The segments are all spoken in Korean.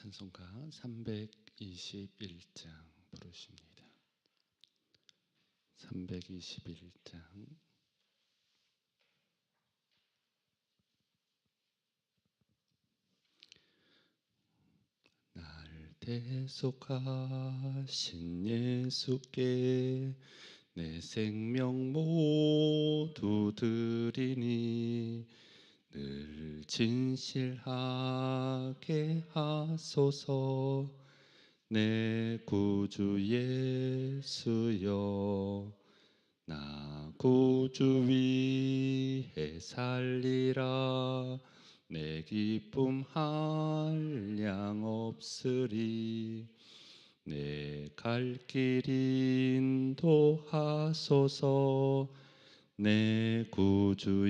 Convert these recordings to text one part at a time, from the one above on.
찬송가 321장 부르십니다. 321장 날 대속하신 예수께 내 생명 모두 드리니 늘 진실하게 하소서. 내 구주 예수여 나 구주 위해 살리라. 내 기쁨 한량 없으리. 내 갈 길 인도하소서 내 구주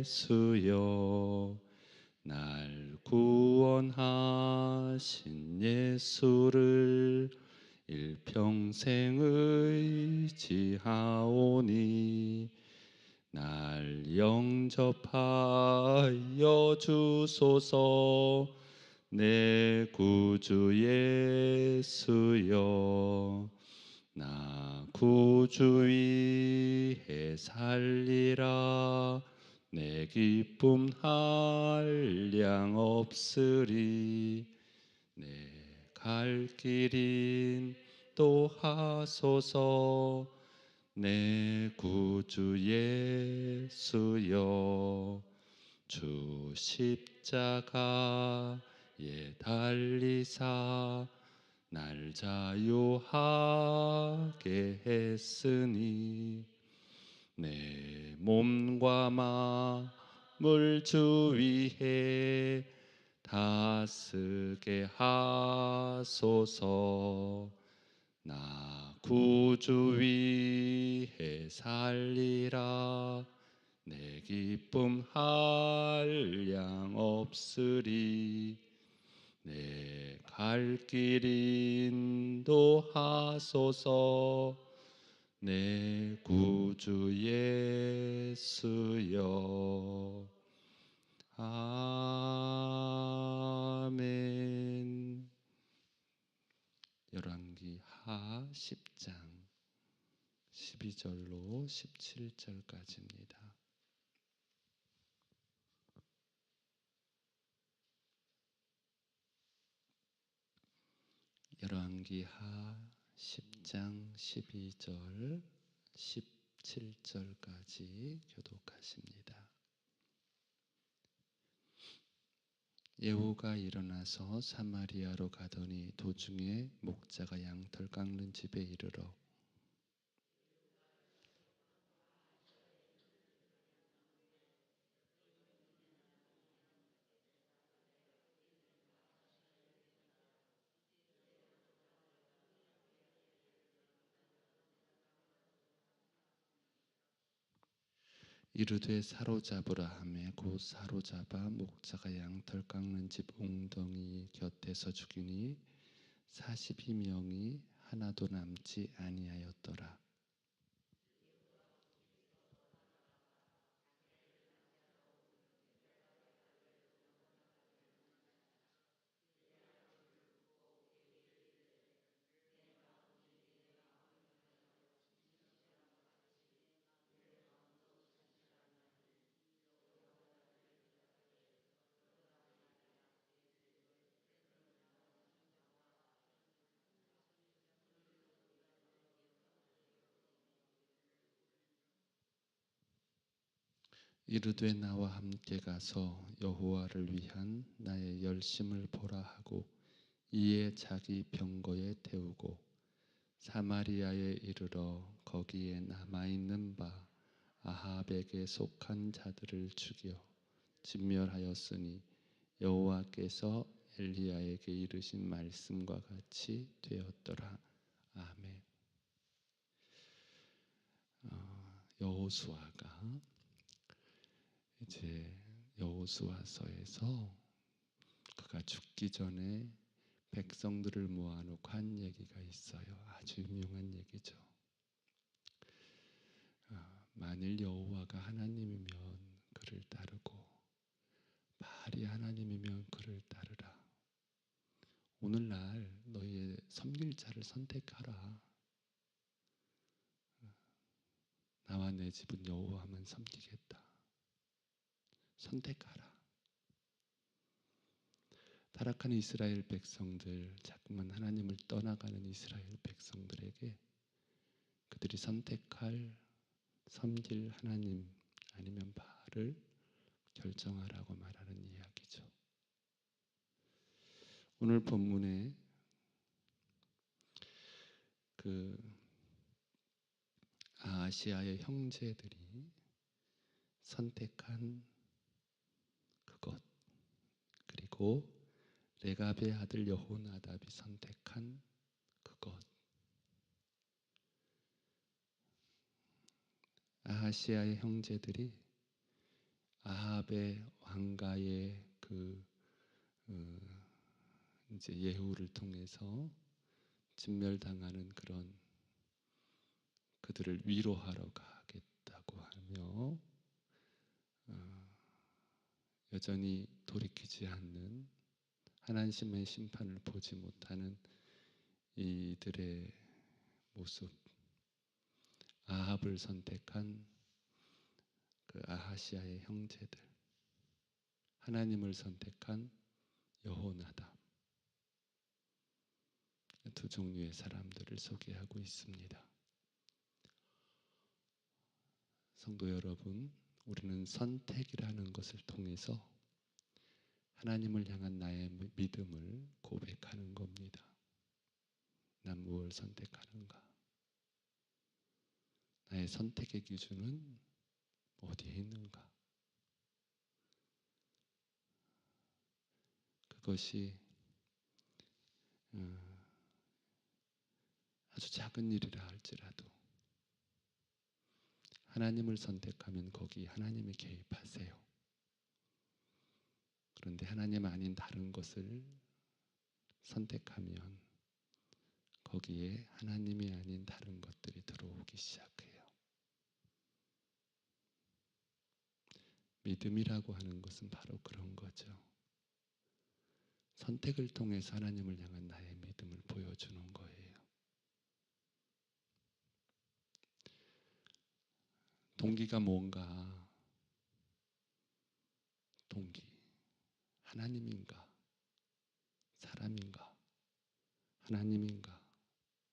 예수여 날 구원하신 예수를 일평생 의지하오니 날 영접하여 주소서. 내 구주 예수여 나 구주 위해 살리라. 내 기쁨 한량 없으리. 내 갈 길인 또 하소서. 내 구주 예수여. 주 십자가에 달리사 날 자유하게 했으니 내 몸과 마음을 주 위해 다스게 하소서. 나 구주 위해 살리라. 내 기쁨 한량 없으리. 내 갈 길 인도하소서 내 구주 예수여 아멘 열왕기 하 10장 12절로 17절까지입니다. 열왕기 하 10 장 12절 17절까지 교독하십니다. 예후가 일어나서 사마리아로 가더니 도중에 목자가 양털 깎는 집에 이르러 이르되 사로잡으라 하매 곧 사로잡아 목자가 양털 깎는 집 웅덩이 곁에서 죽이니 사십이 명이 하나도 남지 아니하였더라. 이르되 나와 함께 가서 여호와를 위한 나의 열심을 보라 하고 이에 자기 병거에 태우고 사마리아에 이르러 거기에 남아 있는 바 아합에게 속한 자들을 죽여 진멸하였으니 여호와께서 엘리야에게 이르신 말씀과 같이 되었더라. 아멘. 어, 여호수아가 이제 여호수아서에서 그가 죽기 전에 백성들을 모아놓고 한 얘기가 있어요. 아주 유명한 얘기죠. 아, 만일 여호와가 하나님이면 그를 따르고 바알이 하나님이면 그를 따르라. 오늘날 너희의 섬길 자를 선택하라. 나와 내 집은 여호와만 섬기겠다. 선택하라. 타락한 이스라엘 백성들, 자꾸만 하나님을 떠나가는 이스라엘 백성들에게 그들이 선택할 섬길 하나님 아니면 바알을 결정하라고 말하는 이야기죠. 오늘 본문에 그 아시아의 형제들이 선택한 그것 그리고 레갑의 아들 여호나답이 선택한 그것. 아하시아의 형제들이 아합의 왕가의 그 어, 이제 예후를 통해서 진멸당하는 그런 그들을 위로하러 가겠다고 하며 어, 여전히 돌이키지 않는 하나님의 심판을 보지 못하는 이들의 모습. 아합을 선택한 그 아하시아의 형제들. 하나님을 선택한 여호나답. 두 종류의 사람들을 소개하고 있습니다. 성도 여러분, 우리는 선택이라는 것을 통해서 하나님을 향한 나의 믿음을 고백하는 겁니다. 난 무엇을 선택하는가? 나의 선택의 기준은 어디에 있는가? 그것이 어, 아주 작은 일이라 할지라도 하나님을 선택하면 거기 하나님이 개입하세요. 그런데 하나님 아닌 다른 것을 선택하면 거기에 하나님이 아닌 다른 것들이 들어오기 시작해요. 믿음이라고 하는 것은 바로 그런 거죠. 선택을 통해서 하나님을 향한 나의 믿음을 보여주는 거예요. 동기가 뭔가? 동기. 하나님인가? 사람인가? 하나님인가?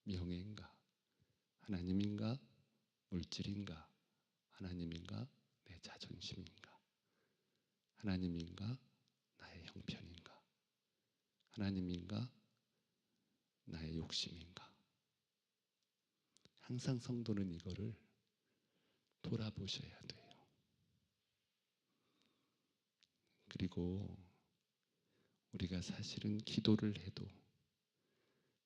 명예인가? 하나님인가? 물질인가? 하나님인가? 내 자존심인가? 하나님인가? 나의 형편인가? 하나님인가? 나의 욕심인가? 항상 성도는 이거를 돌아보셔야 돼요. 그리고 우리가 사실은 기도를 해도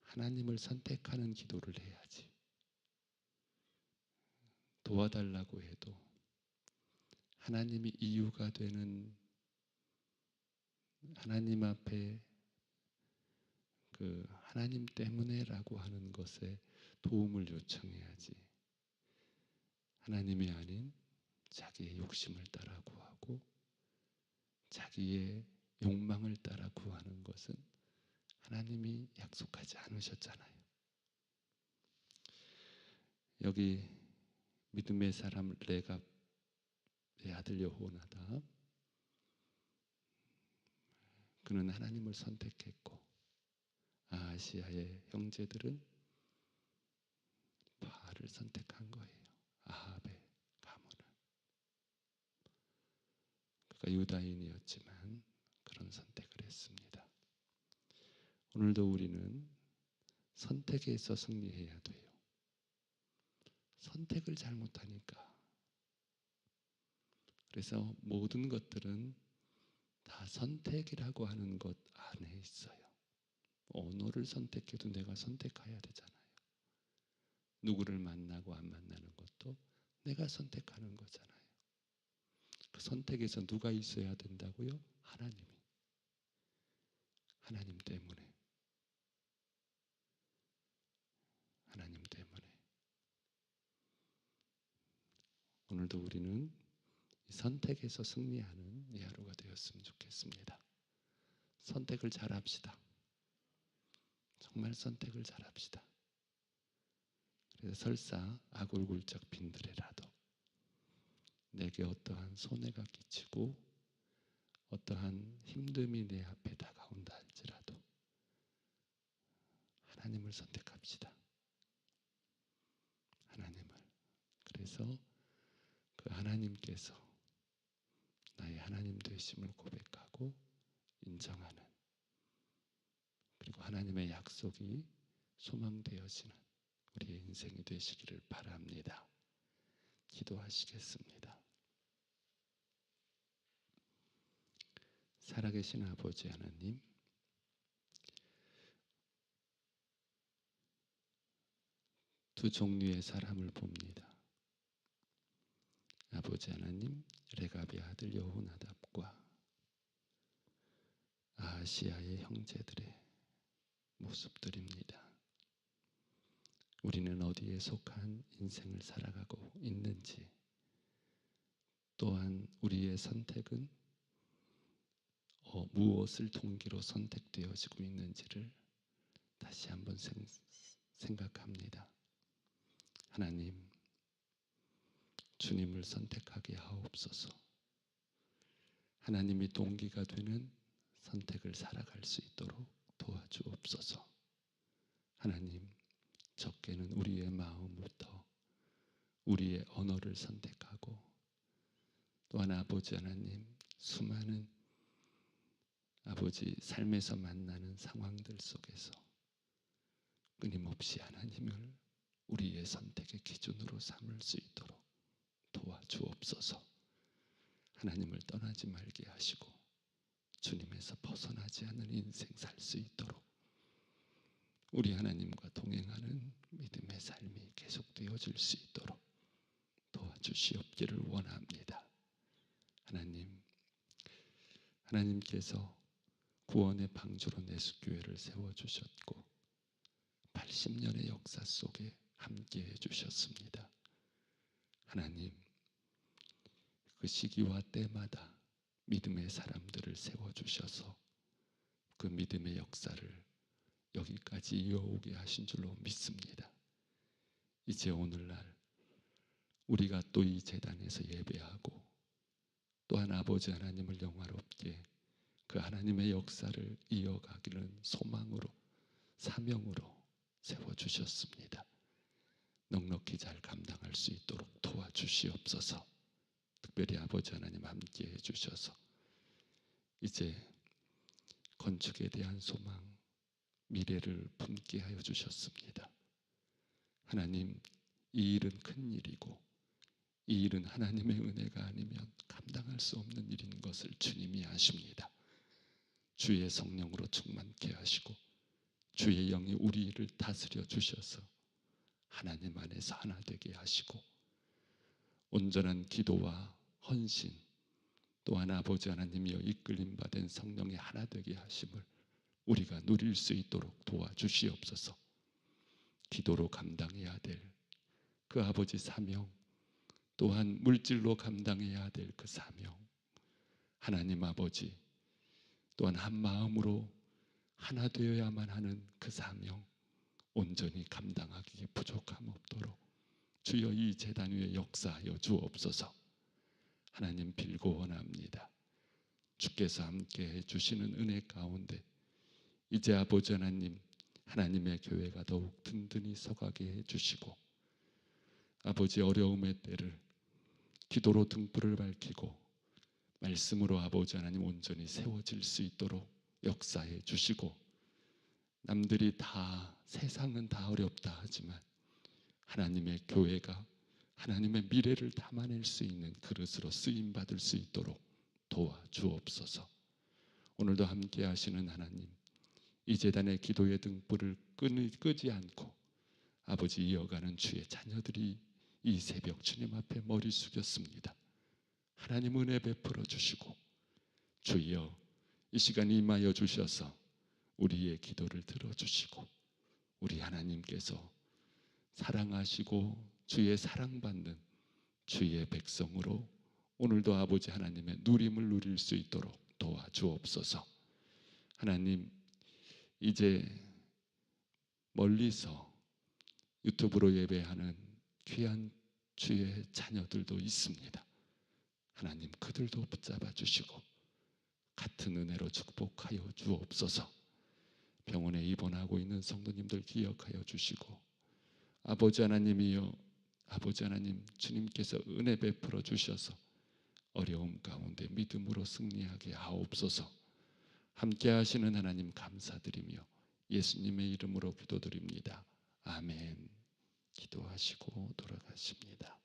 하나님을 선택하는 기도를 해야지. 도와달라고 해도 하나님이 이유가 되는 하나님 앞에 그 하나님 때문에라고 하는 것에 도움을 요청해야지. 하나님이 아닌 자기의 욕심을 따라 구하고 자기의 욕망을 따라 구하는 것은 하나님이 약속하지 않으셨잖아요. 여기 믿음의 사람 레갑의 아들 여호나답 그는 하나님을 선택했고 아시아의 형제들은 바알을 선택한 거예요. 아합의 가문을. 그가 유다인이었지만 그런 선택을 했습니다. 오늘도 우리는 선택에서 승리해야 돼요. 선택을 잘못하니까. 그래서 모든 것들은 다 선택이라고 하는 것 안에 있어요. 언어를 선택해도 내가 선택해야 되잖아요. 누구를 만나고 안 만나는 것도 내가 선택하는 거잖아요. 그 선택에서 누가 있어야 된다고요? 하나님이. 하나님 때문에. 하나님 때문에. 오늘도 우리는 선택에서 승리하는 이 하루가 되었으면 좋겠습니다. 선택을 잘 합시다. 정말 선택을 잘 합시다. 그래서 설사 아골골짝 빈들에라도 내게 어떠한 손해가 끼치고 어떠한 힘듦이 내 앞에 다가온다 할지라도 하나님을 선택합시다. 하나님을. 그래서 그 하나님께서 나의 하나님 되심을 고백하고 인정하는 그리고 하나님의 약속이 소망되어지는 우리의 인생이 되시기를 바랍니다. 기도하시겠습니다. 살아계신 아버지 하나님, 두 종류의 사람을 봅니다. 아버지 하나님, 레가비 아들 여호나답과 아시아의 형제들의 모습들입니다. 우리는 어디에 속한 인생을 살아가고 있는지, 또한 우리의 선택은 어, 무엇을 동기로 선택되어지고 있는지를 다시 한번 생, 생각합니다. 하나님, 주님을 선택하게 하옵소서. 하나님이 동기가 되는 선택을 살아갈 수 있도록 도와주옵소서. 하나님, 적게는 우리의 마음부터 우리의 언어를 선택하고 또한 아버지 하나님 수많은 아버지 삶에서 만나는 상황들 속에서 끊임없이 하나님을 우리의 선택의 기준으로 삼을 수 있도록 도와주옵소서. 하나님을 떠나지 말게 하시고 주님에서 벗어나지 않는 인생 살 수 있도록 우리 하나님과 동행하는 믿음의 삶이 계속되어질 수 있도록 도와주시옵기를 원합니다. 하나님, 하나님께서 구원의 방주로 내수교회를 세워주셨고 80년의 역사 속에 함께 해 주셨습니다. 하나님, 그 시기와 때마다 믿음의 사람들을 세워주셔서 그 믿음의 역사를 여기까지 이어오게 하신 줄로 믿습니다. 이제 오늘날 우리가 또 이 재단에서 예배하고 또한 아버지 하나님을 영화롭게 그 하나님의 역사를 이어가기는 소망으로 사명으로 세워 주셨습니다. 넉넉히 잘 감당할 수 있도록 도와주시옵소서. 특별히 아버지 하나님 함께 해 주셔서 이제 건축에 대한 소망 미래를 품게 하여 주셨습니다. 하나님, 이 일은 큰 일이고 이 일은 하나님의 은혜가 아니면 감당할 수 없는 일인 것을 주님이 아십니다. 주의 성령으로 충만케 하시고 주의 영이 우리를 다스려 주셔서 하나님 안에서 하나 되게 하시고 온전한 기도와 헌신 또한 아버지 하나님이여 이끌림 받은 성령의 하나 되게 하심을 우리가 누릴 수 있도록 도와주시옵소서. 기도로 감당해야 될 그 아버지 사명, 또한 물질로 감당해야 될 그 사명, 하나님 아버지, 또한 한 마음으로 하나 되어야만 하는 그 사명, 온전히 감당하기에 부족함 없도록 주여 이 재단 위에 역사하여 주옵소서. 하나님 빌고 원합니다. 주께서 함께 해 주시는 은혜 가운데 이제 아버지 하나님 하나님의 교회가 더욱 든든히 서가게 해 주시고 아버지 어려움의 때를 기도로 등불을 밝히고 말씀으로 아버지 하나님 온전히 세워질 수 있도록 역사해 주시고 남들이 다 세상은 다 어렵다 하지만 하나님의 교회가 하나님의 미래를 담아낼 수 있는 그릇으로 쓰임 받을 수 있도록 도와 주옵소서. 오늘도 함께 하시는 하나님 이 재단의 기도의 등불을 끄지 않고 아버지 이어가는 주의 자녀들이 이 새벽 주님 앞에 머리 숙였습니다. 하나님 은혜 베풀어 주시고 주여 이 시간 임하여 주셔서 우리의 기도를 들어 주시고 우리 하나님께서 사랑하시고 주의 사랑받는 주의 백성으로 오늘도 아버지 하나님의 누림을 누릴 수 있도록 도와주옵소서. 하나님 이제 멀리서 유튜브로 예배하는 귀한 주의 자녀들도 있습니다. 하나님 그들도 붙잡아 주시고 같은 은혜로 축복하여 주옵소서. 병원에 입원하고 있는 성도님들 기억하여 주시고 아버지 하나님이여 아버지 하나님 주님께서 은혜 베풀어 주셔서 어려움 가운데 믿음으로 승리하게 하옵소서. 함께 하시는 하나님 감사드리며 예수님의 이름으로 기도드립니다. 아멘. 기도하시고 돌아가십니다.